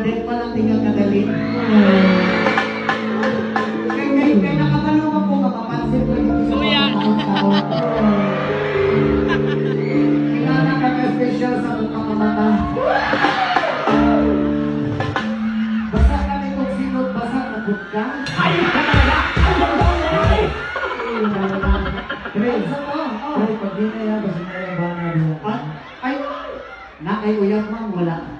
Bernadette walang tingang kagaling. Hmm. Kaya, kaya, kaya nakakalungan po makapansin ko dito sa nakaka-special sa mga mata. Basta kami kung sino, basta nagot ka. Ay, talaga! Ay, pag di na yan, basta na yan, bana mo. Ay, na kay Uyap Mang, wala.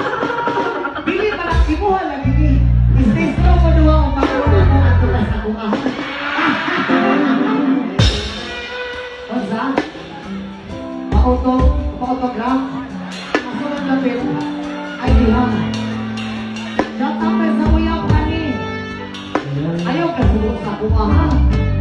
Mauto, ma-autograph. Ako lang lapit. Ay. Shut up, may sa uyab, honey. Ayaw ka sa kumahan. Ibigay